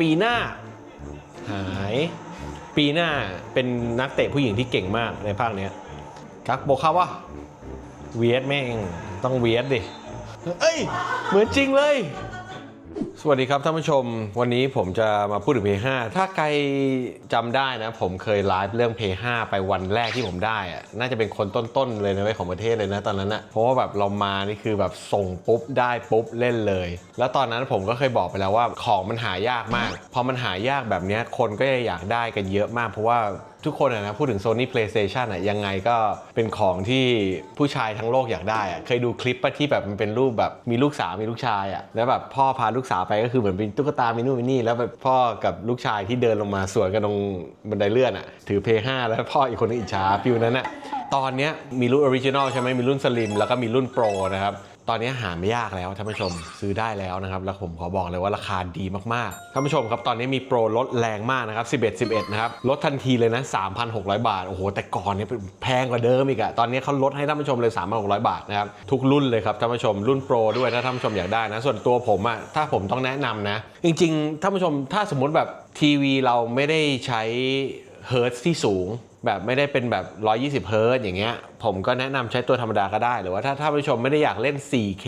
ปีหน้าหาย ปีหน้าเป็นนักเตะผู้หญิงที่เก่งมากในภาคเนี้ยกักโบคาวะเวียดแม่งต้องเวียดดิ เอ้ย เหมือนจริงเลย สวัสดีครับท่านผู้ชม วันนี้ผมจะมาพูดถึง P5 ถ้าใครจำได้นะ ผมเคยไลฟ์เรื่อง P5 ไปวันแรกที่ผมได้อะน่าจะเป็นคนต้นๆเลยนะเว้ยของประเทศเลยนะตอนนั้นนะเพราะว่าแบบเรามานี่คือแบบส่งปุ๊บได้ปุ๊บเล่นเลย แล้วตอนนั้นผมก็เคยบอกไปแล้วว่าของมันหายากมากพอมันหายากแบบนี้คนก็จะอยากได้กันเยอะมาก เพราะว่า ทุกคนอะนะพูดถึง Sony PlayStation อะยังไงก็เป็นของที่ผู้ชายทั้งโลกอยากได้อะเคยดูคลิปปะที่แบบมันเป็นรูปแบบมีลูกสาวมีลูกชายอะแล้วแบบพ่อพาลูกสาวไปก็คือเหมือนเป็นตุ๊กตามีนู่นมีนี่ แล้วแบบพ่อกับลูกชายที่เดินลงมาสวนกันตรงบันไดเลื่อนอะถือเพย์ห้าแล้วพ่ออีกคนนึงอิจฉาฟิวนั้นอะตอนเนี้ยมีรุ่นออริจินอลใช่ไหมมีรุ่นสลิมแล้วก็มีรุ่นโปรนะครับ ตอนนี้หาไม่ยากแล้วท่านผู้ชมซื้อได้แล้วนะครับ แล้วผมขอบอกเลยว่าราคาดีมากๆท่านผู้ชมครับตอนนี้มีโปรลดแรงมากนะครับ11 11นะครับลดทันทีเลยนะ 3,600 บาทโอ้โหแต่ก่อนเนี่ยแพงกว่าเดิมอีกอะตอนนี้เขาลดให้ท่านผู้ชมเลย 3,600 บาทนะครับทุกรุ่นเลยครับท่านผู้ชมรุ่นโปรด้วยถ้าท่านผู้ชมอยากได้นะส่วนตัวผมอะถ้าผมต้องแนะนำนะ จริงๆท่านผู้ชมถ้าสมมติแบบทีวีเราไม่ได้ใช้เฮิร์ตซ์ที่สูง แบบไม่ได้เป็นแบบ 120 เฮิร์ตซ์อย่างเงี้ย ผมก็แนะนำใช้ตัวธรรมดาก็ได้ หรือว่าถ้าท่านผู้ชมไม่ได้อยากเล่น 4K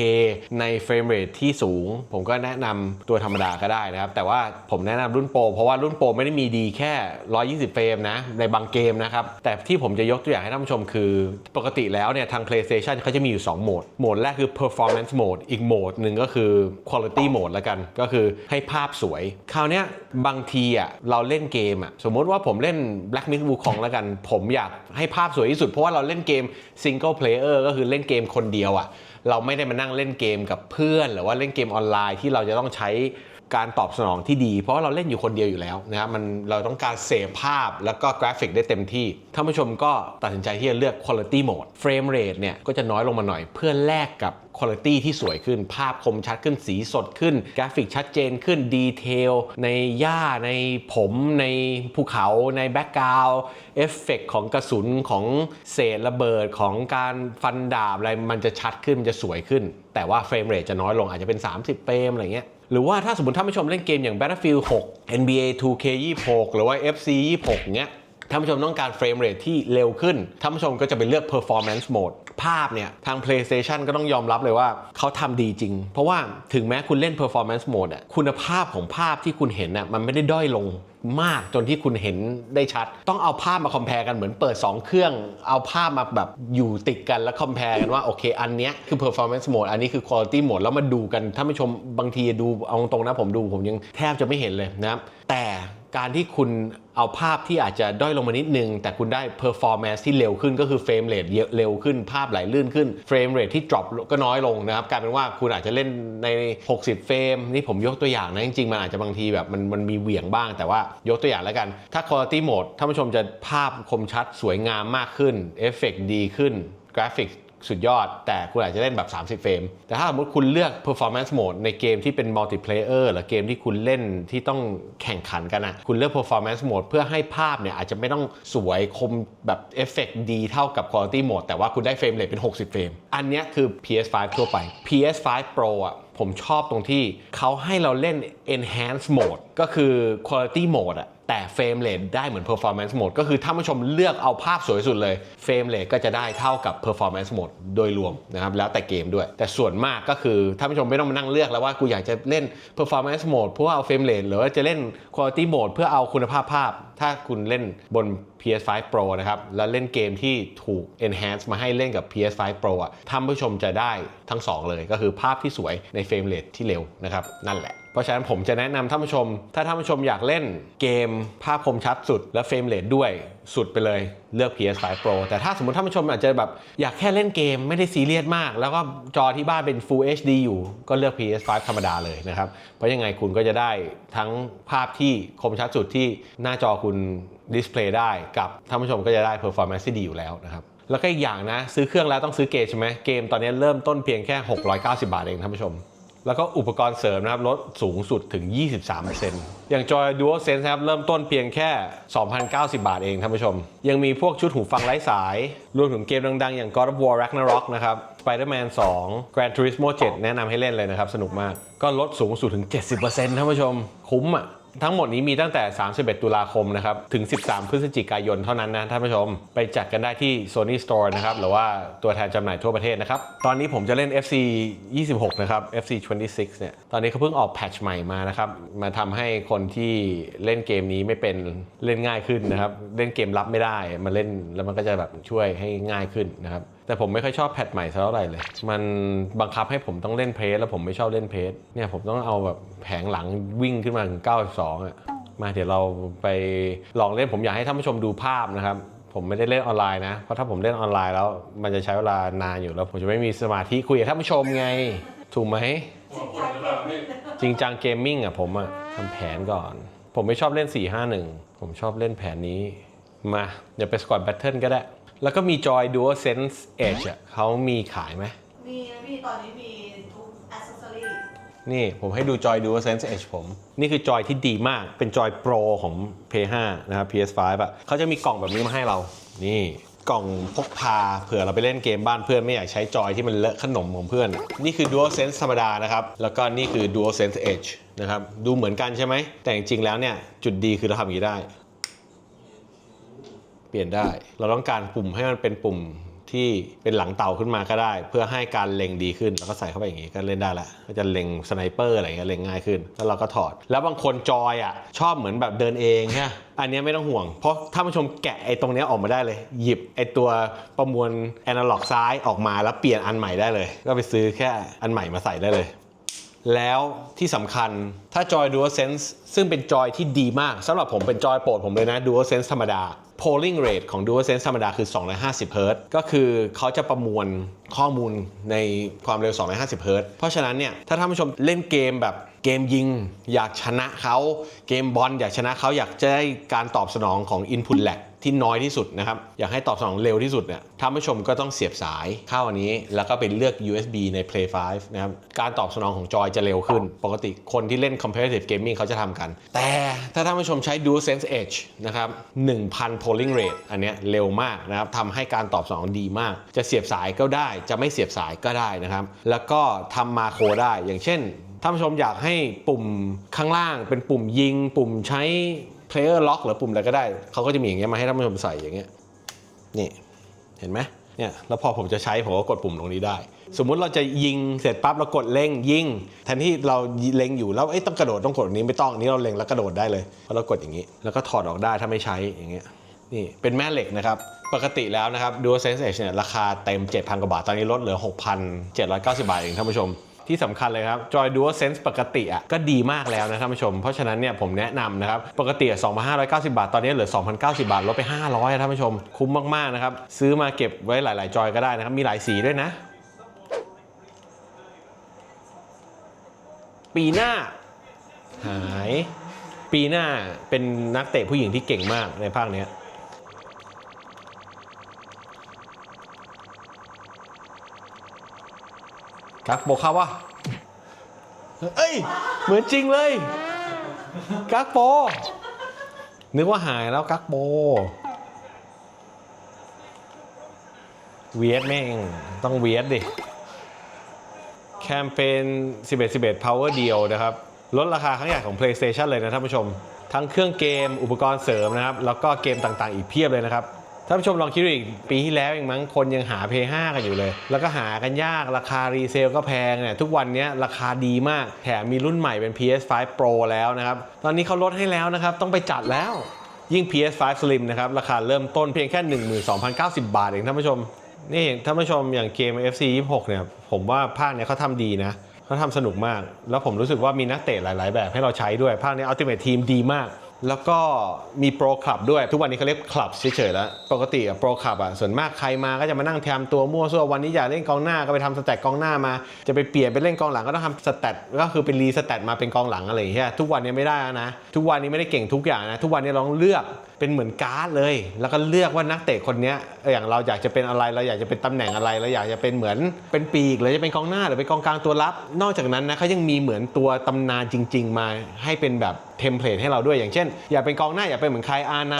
ในเฟรมเรทที่สูง ผมก็แนะนำตัวธรรมดาก็ได้นะครับ แต่ว่าผมแนะนำรุ่นโปรเพราะว่ารุ่นโปรไม่ได้มีดีแค่ 120 เฟรมนะ ในบางเกมนะครับ แต่ที่ผมจะยกตัวอย่างให้ท่านผู้ชมคือ ปกติแล้วเนี่ยทาง PlayStation เขาจะมีอยู่ 2 โหมด โหมดแรกคือ performance mode อีกโหมดหนึ่งก็คือ quality mode ละกัน ก็คือให้ภาพสวย คราวเนี้ยบางทีอะเราเล่นเกมอะสมมติว่าผมเล่น Black Myth Wukong แล้วกันผมอยากให้ภาพสวยที่สุด เพราะว่าเราเล่นเกม single player ก็คือเล่นเกมคนเดียวอะเราไม่ได้มานั่งเล่นเกมกับเพื่อน หรือว่าเล่นเกมออนไลน์ที่เราจะต้องใช้ การตอบสนองที่ดี เพราะาเราเล่นอยู่คนเดียวอยู่แล้วนะครับมันเราต้องการเสพภาพแล้วก็กราฟิกได้เต็มที่ท่านผู้ชมก็ตัดสินใจที่จะเลือก quality mode frame rate เนี่ยก็จะน้อยลงมาหน่อยเพื่อแลกกับ quality ที่สวยขึ้น ภาพคมชัดขึ้น สีสดขึ้น กราฟิกชัดเจนขึ้น ดีเทล ในหญ้า ในผม ในภูเขา ในแบ็กกราวด์เอฟเฟกของกระสุนของเศษระเบิดของการฟันดาบอะไร มันจะชัดขึ้น มันจะสวยขึ้น แต่ว่าเฟรมเรทจะน้อยลง อาจจะเป็น 30 เฟรมอะไรเงี้ย หรือว่าถ้าสมมติท่านผู้ชมเล่นเกมอย่าง Battlefield 6 NBA 2K 26หรือว่า FC 26เงี้ยท่านผู้ชมต้องการเฟรมเรทที่เร็วขึ้น ท่านผู้ชมก็จะไปเลือก performance mode ภาพเนี่ย ทาง PlayStation ก็ต้องยอมรับเลยว่าเขาทำดีจริง เพราะว่าถึงแม้คุณเล่น performance mode อะคุณภาพของภาพที่คุณเห็นอะมันไม่ได้ด้อยลง มากจนที่คุณเห็นได้ชัด ต้องเอาภาพมาคอมเพลกันเหมือนเปิด 2 เครื่อง เอาภาพมาแบบอยู่ติดกันแล้วคอมเพลกันว่าโอเค อันเนี้ยคือ performance mode อันนี้คือ quality mode แล้วมาดูกันถ้าไม่ชมบางทีดูเอาตรงนะผมดูผมยังแทบจะไม่เห็นเลยนะครับแต่การที่คุณ เอาภาพที่อาจจะด้อยลงมานิดนึง แต่คุณได้ performance ที่เร็วขึ้นก็คือเฟรมเรทเร็วขึ้นภาพไหลลื่นขึ้นเฟรมเรทที่ drop ก็น้อยลงนะครับกลายเป็นว่าคุณอาจจะเล่นใน 60 เฟรม นี่ผมยกตัวอย่างนะ จริงๆ มันอาจจะบางทีแบบมันมันมีเหวี่ยงบ้าง แต่ว่ายกตัวอย่างแล้วกัน ถ้า quality mode ท่านผู้ชมจะภาพคมชัดสวยงามมากขึ้นเอฟเฟกดีขึ้นกราฟิก สุดยอด แต่คุณอาจจะเล่นแบบ 30 เฟรม แต่ถ้าสมมติคุณเลือก performance mode ในเกมที่เป็น multiplayer หรือเกมที่คุณเล่นที่ต้องแข่งขันกันนะคุณเลือก performance mode เพื่อให้ภาพเนี่ยอาจจะไม่ต้องสวยคมแบบเอฟเฟกดีเท่ากับ quality mode แต่ว่าคุณได้เฟรมเรทเป็น 60 เฟรม อันนี้คือ PS5 ทั่วไป PS5 Pro อะผมชอบตรงที่เขาให้เราเล่น enhance mode ก็คือ quality mode อะ แต่เฟรมเรทได้เหมือน performance mode ก็คือถ้าผู้ชมเลือกเอาภาพสวยสุดเลยเฟรมเรทก็จะได้เท่ากับ performance mode โดยรวมนะครับแล้วแต่เกมด้วย แต่ส่วนมากก็คือถ้าผู้ชมไม่ต้องมานั่งเลือกแล้วว่ากูอยากจะเล่น performance mode เพื่อเอาเฟรมเรทหรือว่าจะเล่น quality mode เพื่อเอาคุณภาพภาพ ถ้าคุณเล่นบน PS5 Pro นะครับ แล้วเล่นเกมที่ถูก enhance มาให้เล่นกับ PS5 Pro อะท่านผู้ชมจะได้ทั้ง 2 เลยก็คือภาพที่สวยในเฟรมเรทที่เร็วนะครับนั่นแหละ เพราะฉะนั้นผมจะแนะนำท่านผู้ชม ถ้าท่านผู้ชมอยากเล่นเกมภาพคมชัดสุด และเฟรมเรทด้วยสุดไปเลยเลือก PS5 Pro แต่ถ้าสมมติท่านผู้ชมอาจจะแบบอยากแค่เล่นเกมไม่ได้ซีเรียสมาก แล้วก็จอที่บ้านเป็น Full HD อยู่ ก็เลือก PS5 ธรรมดาเลยนะครับ เพราะยังไงคุณก็จะได้ทั้งภาพที่คมชัดสุดที่หน้าจอคุณดิสเพลย์ได้กับท่านผู้ชมก็จะได้ performance ที่ดีอยู่แล้วนะครับแล้วก็อีกอย่างนะ ซื้อเครื่องแล้วต้องซื้อเกมใช่ไหมเกมตอนนี้เริ่มต้นเพียงแค่ 690 บาทเองท่านผู้ชม แล้วก็อุปกรณ์เสริมนะครับลดสูงสุดถึง 23%อย่างจอย DualSense นะครับเริ่มต้นเพียงแค่ 2,090 บาทเองท่านผู้ชม ยังมีพวกชุดหูฟังไร้สาย รวมถึงเกมดังๆ อย่าง God of War Ragnarok นะครับ Spider-Man 2 Gran Turismo 7 แนะนำให้เล่นเลยนะครับ สนุกมาก ก็ลดสูงสุดถึง 70%ท่านผู้ชม คุ้มอะ ทั้งหมดนี้มีตั้งแต่ 31 ตุลาคมนะครับ ถึง 13 พฤศจิกายนเท่านั้นนะท่านผู้ชม ไปจัดกันได้ที่ Sony Store นะครับ หรือว่าตัวแทนจำหน่ายทั่วประเทศนะครับ ตอนนี้ผมจะเล่น FC 26 นะครับ FC 26 เนี่ย ตอนนี้เขาเพิ่งออกแพทช์ใหม่มานะครับ มาทำให้คนที่เล่นเกมนี้ไม่เป็นเล่นง่ายขึ้นนะครับ เล่นเกมรับไม่ได้มาเล่นแล้วมันก็จะแบบช่วยให้ง่ายขึ้นนะครับ แต่ผมไม่ค่อยชอบแพทใหม่เท่าไหร่เลย มันบังคับให้ผมต้องเล่นเพสแล้วผมไม่ชอบเล่นเพสเนี่ยผมต้องเอาแบบแผงหลังวิ่งขึ้นมาถึง 92อะมาเดี๋ยวเราไปลองเล่นผมอยากให้ท่านผู้ชมดูภาพนะครับ ผมไม่ได้เล่นออนไลน์นะ เพราะถ้าผมเล่นออนไลน์แล้วมันจะใช้เวลานานอยู่แล้วผมจะไม่มีสมาธิคุยกับท่านผู้ชมไง ถูกไหมจริงจังเกมมิ่งอะผมอะทำแผนก่อน ผมไม่ชอบเล่น 451 ผมชอบเล่นแผนนี้มาเดี๋ยวไปสกอตแบทเทิลก็ได้ แล้วก็มีจอย Dual Sense Edge อะเขามีขายไหม มีนะพี่ตอนนี้มีทุกอ c เซอรี่นี่ผมให้ดูจอย Dual Sense Edge ผม นี่คือจอยที่ดีมากเป็นจอยโปรของ PS5 นะครับ PS5 อะเขาจะมีกล่องแบบนี้มาให้เรา นี่กล่องพกพาเผื่อเราไปเล่นเกมบ้านเพื่อนไม่อยากใช้จอยที่มันเลอะขนมของเพื่อน นี่คือ Dual Sense ธรรมดานะครับ แล้วก็นี่คือ Dual Sense Edge นะครับ ดูเหมือนกันใช่ไหม แต่จริงๆแล้วเนี่ย จุดดีคือเราทำอย่างนี้ได้เป ลี่ยนได้ เราต้องการปุ่มให้มันเป็นปุ่มที่เป็นหลังเต่าขึ้นมาก็ได้ เพื่อให้การเล็งดีขึ้น แล้วก็ใส่เข้าไปอย่างนี้ก็เล่นได้ละก็จะเล็งสไนเปอร์อะไรเงี้ยเล็งง่ายขึ้น แล้วเราก็ถอด แล้วบางคนจอยอะชอบเหมือนแบบเดินเองใช่อันนี้ไม่ต้องห่วง เพราะถ้าผู้ชมแกะไอ้ตรงนี้ออกมาได้เลย หยิบไอ้ตัวประมวลแอนาล็อกซ้ายออกมาแล้วเปลี่ยนอันใหม่ได้เลย ก็ไปซื้อแค่อันใหม่มาใส่ได้เลย แล้วที่สำคัญถ้าจอย DualSense ซึ่งเป็นจอยที่ดีมากสำหรับผมเป็นจอยโปรดผมเลยนะ DualSense ธรรมดา polling rate ของ DualSense ธรรมดาคือ 250 Hz ก็คือเขาจะประมวลข้อมูลในความเร็ว 250 Hz เพราะฉะนั้นเนี่ย ถ้าท่านผู้ชมเล่นเกมแบบเกมยิง อยากชนะเขาเกมบอลอยากชนะเขาอยากจะได้การตอบสนองของ input lag ที่น้อยที่สุดนะครับอยากให้ตอบสนองเร็วที่สุดเนี่ยท่านผู้ชมก็ต้องเสียบสายเข้าอันนี้ แล้วก็ไปเลือก USB ใน Play 5นะครับการตอบสนองของจอยจะเร็วขึ้น ปกติคนที่เล่น competitive gaming เขาจะทำกัน แต่ถ้าท่านผู้ชมใช้ DualSense Edge นะครับ1,000 polling rate อันเนี้ยเร็วมากนะครับทำให้การตอบสนองดีมาก จะเสียบสายก็ได้ จะไม่เสียบสายก็ได้นะครับ แล้วก็ทำมาโคได้อย่างเช่นท่านผู้ชมอยากให้ปุ่มข้างล่างเป็นปุ่มยิง ปุ่มใช้ player lock หรือปุ่มอะไรก็ได้ เขาก็จะมีอย่างเงี้ยมาให้ท่านผู้ชมใส่อย่างเงี้ย นี่ เห็นไหมเนี่ย แล้วพอผมจะใช้ผมก็กดปุ่มตรงนี้ได้ สมมุติเราจะยิงเสร็จปั๊บเรากดเล็งยิง แทนที่เราเล็งอยู่แล้วเอ้ยต้องกระโดดต้องกดนนี้ไม่ต้องนี้เราเล็งแล้วกระโดดได้เลยเพราะเรากดอย่างนี้ แล้วก็ถอดออกได้ถ้าไม่ใช้อย่างเงี้ย นี่เป็นแม่เหล็กนะครับปกติแล้วนะครับ DualSense Edge เนี่ยราคาเต็ม 7,000 กว่าบาท ตอนนี้ลดเหลือ 6,790 บาทเองท่านผู้ชม ที่สำคัญเลยครับจอย DualSense ปกติอะก็ดีมากแล้วนะท่านผู้ชม เพราะฉะนั้นเนี่ยผมแนะนำนะครับ ปกติอะ2,590 บาท ตอนนี้เหลือ 2,090 บาท ลดไป 500อะท่านผู้ชม คุ้มมากๆนะครับ ซื้อมาเก็บไว้หลาย ๆ จอยก็ได้นะครับ มีหลายสีด้วยนะ ปีหน้า หาย ปีหน้าเป็นนักเตะผู้หญิงที่เก่งมากในภาคเนี้ กักโบคาวะเอ้ย เหมือนจริงเลย กักโบนึกว่าหายแล้วกักโบเวียดแม่ง ต้องเวียดดิ แคมเปญ 11 11 Power Deal นะครับ ลดราคาครั้งใหญ่ของ PlayStation เลยนะท่านผู้ชม ทั้งเครื่องเกมอุปกรณ์เสริมนะครับ แล้วก็เกมต่างๆ อีกเพียบเลยนะครับ ท่านผู้ชมลองคิดดูอีกปีที่แล้วเองมั้งคนยังหา Play 5กันอยู่เลย แล้วก็หากันยากราคารีเซลก็แพงเนี่ยทุกวันนี้ราคาดีมาก แถมมีรุ่นใหม่เป็น PS5 Pro แล้วนะครับ ตอนนี้เขาลดให้แล้วนะครับ ต้องไปจัดแล้ว ยิ่ง PS5 Slim นะครับ ราคาเริ่มต้นเพียงแค่ 12,090 บาทเองท่านผู้ชม นี่ท่านผู้ชมอย่างเกม FC 26 เนี่ย ผมว่าภาคเนี้ยเขาทำดีนะเขาทำสนุกมาก แล้วผมรู้สึกว่ามีนักเตะหลาย ๆ แบบให้เราใช้ด้วยภาคนี้ Ultimate Team ดีมาก แล้วก็มีโปรคลับด้วย ทุกวันนี้เขาเรียกคลับเฉยๆแล้ว ปกติอะโปรคลับอะส่วนมากใครมาก็จะมานั่งแทมตัวมั่วซั่ววันนี้อยากเล่นกองหน้าก็ไปทำสแตทกองหน้ามา จะไปเปลี่ยนไปเล่นกองหลังก็ต้องทำสแตทก็คือเป็นรีสแตทมาเป็นกองหลังอะไรอย่างเงี้ยทุกวันนี้ไม่ได้นะ ทุกวันนี้ไม่ได้เก่งทุกอย่างนะ ทุกวันนี้ลองเลือก เป็นเหมือนการ์ดเลย แล้วก็เลือกว่านักเตะคนนี้อย่างเราอยากจะเป็นอะไรเราอยากจะเป็นตำแหน่งอะไรเราอยากจะเป็นเหมือนเป็นปีกหรือจะเป็นกองหน้าหรือเป็นกองกลางตัวรับ นอกจากนั้นนะเขายังมีเหมือนตัวตำนานจริง ๆ มาให้เป็นแบบเทมเพลตให้เราด้วยอย่างเช่น อยากเป็นกองหน้าอยากเป็นเหมือนใครอาร์ไน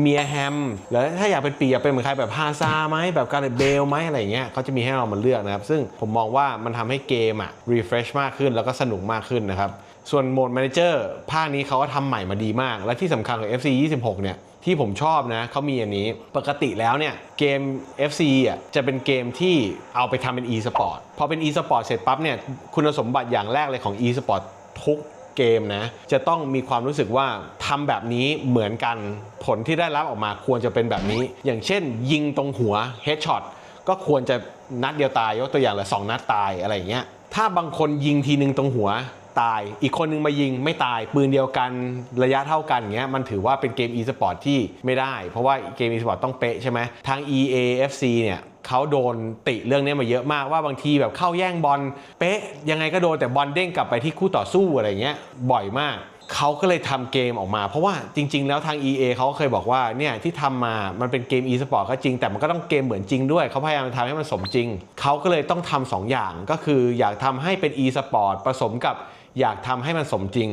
เมียแฮมหรือถ้าอยากเป็นปีกอยากเป็นเหมือนใครแบบฮาซาไหมแบบการ์เรตเบลไหมอะไรอย่างเงี้ยเขาจะมีให้เรามาเลือกนะครับซึ่งผมมองว่ามันทำให้เกมอะรีเฟรชมากขึ้นแล้วก็สนุกมากขึ้นนะครับ ส่วนโหมด Manager ภาคนี้เขาก็ทำใหม่มาดีมาก และที่สำคัญของ FC 26 เนี่ย ที่ผมชอบนะเขามีอันนี้ปกติแล้วเนี่ย เกม FC อะจะเป็นเกมที่เอาไปทำเป็น e-sport พอเป็น e-sport เสร็จปั๊บเนี่ย คุณสมบัติอย่างแรกเลยของ e-sport ทุกเกมนะ จะต้องมีความรู้สึกว่าทำแบบนี้เหมือนกันผลที่ได้รับออกมาควรจะเป็นแบบนี้ อย่างเช่น ยิงตรงหัว headshot ก็ควรจะนัดเดียวตายยกตัวอย่างละสองนัดตายอะไรอย่างเงี้ยถ้าบางคนยิงทีนึงตรงหัว ตาย อีกคนนึงมายิงไม่ตายปืนเดียวกันระยะเท่ากันอย่างเงี้ยมันถือว่าเป็นเกม e-sport ที่ไม่ได้ เพราะว่าเกม e-sport ต้องเป๊ะใช่ไหมทาง EAFC เนี่ยเขาโดนติเรื่องนี้มาเยอะมากว่าบางทีแบบเข้าแย่งบอลเป๊ะ ยังไงก็โดนแต่บอลเด้งกลับไปที่คู่ต่อสู้อะไรเงี้ยบ่อยมากเขาก็เลยทำเกมออกมา เพราะว่าจริง ๆ แล้วทาง EA เขาเคยบอกว่าเนี่ยที่ทำมามันเป็นเกม e-sport ก็จริง แต่มันก็ต้องเกมเหมือนจริงด้วย เขาพยายามทำให้มันสมจริง เขาก็เลยต้องทำสองอย่างก็คืออยากทำให้เป็น e-sport ผสมกับ อยากทำให้มันสมจริง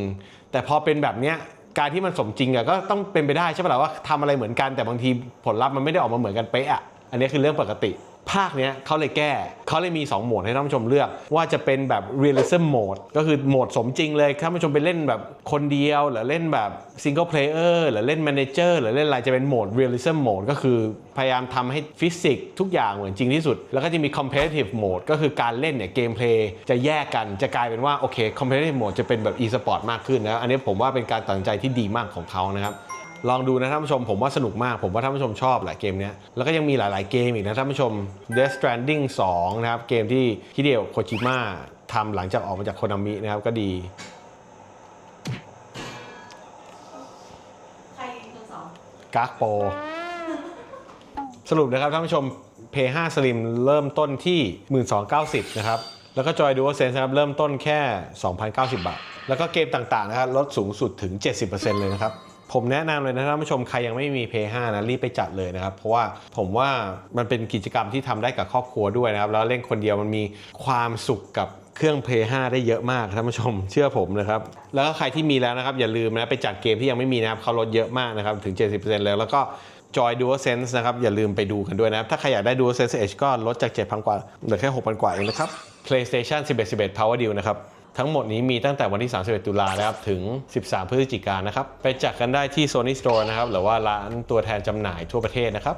แต่พอเป็นแบบเนี้ยการที่มันสมจริงอะก็ต้องเป็นไปได้ใช่ไหมล่ะว่าทำอะไรเหมือนกันแต่บางทีผลลัพธ์มันไม่ได้ออกมาเหมือนกันเป๊ะอะอันนี้คือเรื่องปกติ ภาคเนี้ยเขาเลยแก้เขาเลยมี 2 โหมดให้ท่านผู้ชมเลือก ว่าจะเป็นแบบ realism mode ก็คือโหมดสมจริงเลยท่านผู้ชมไปเล่นแบบคนเดียว หรือเล่นแบบ single player หรือเล่น manager หรือเล่นอะไรจะเป็นโหมด realism mode ก็คือพยายามทำให้ฟิสิกส์ทุกอย่างเหมือนจริงที่สุด แล้วก็จะมี competitive mode ก็คือการเล่นเนี่ยเกมเพลย์จะแยกกันจะกลายเป็นว่าโอเค competitive mode จะเป็นแบบ e-sport มากขึ้นนะอันนี้ผมว่าเป็นการตัดสินใจที่ดีมากของเขานะครับ ลองดูนะท่านผู้ชมผมว่าสนุกมาก ผมว่าท่านผู้ชมชอบแหละเกมเนี้ยแล้วก็ยังมีหลาย ๆ เกมอีกนะท่านผู้ชม Death Stranding 2 นะครับ เกมที่ฮิเดโอโคจิมะทำหลังจากออกมาจากโคนามินะครับก็ดีใครคนสองกากโปสรุปนะครับท่านผู้ชม P 5 Slim เริ่มต้นที่ 1290 นะครับ แล้วก็ Joy DualSense นะครับเริ่มต้นแค่ 2,090 บาท แล้วก็เกมต่าง ๆ นะครับลดสูงสุดถึง 70%เลยนะครับ ผมแนะนำเลยนะท่านผู้ชมใครยังไม่มี P 5นะรีบไปจัดเลยนะครับ เพราะว่าผมว่ามันเป็นกิจกรรมที่ทำได้กับครอบครัวด้วยนะครับ แล้วเล่นคนเดียวมันมีความสุขกับเครื่อง Play 5 ได้เยอะมากท่านผู้ชมเชื่อผมนะครับ แล้วก็ใครที่มีแล้วนะครับ อย่าลืมนะไปจัดเกมที่ยังไม่มีนะครับเขาลดเยอะมากนะครับ ถึง 70%เลยแล้วก็ Joy DualSense นะครับ อย่าลืมไปดูกันด้วยนะครับ ถ้าใครอยากได้ DualSense Edge ก็ลดจาก 7,000 กว่าเหลือแค่ 6,000 กว่าเองนะครับ PlayStation 11 11 Power Deal นะครับ ทั้งหมดนี้มีตั้งแต่วันที่ 31 ตุลานะครับ ถึง 13 พฤศจิกายนนะครับ ไปจัดกันได้ที่ Sony Store นะครับ หรือว่าร้านตัวแทนจำหน่ายทั่วประเทศนะครับ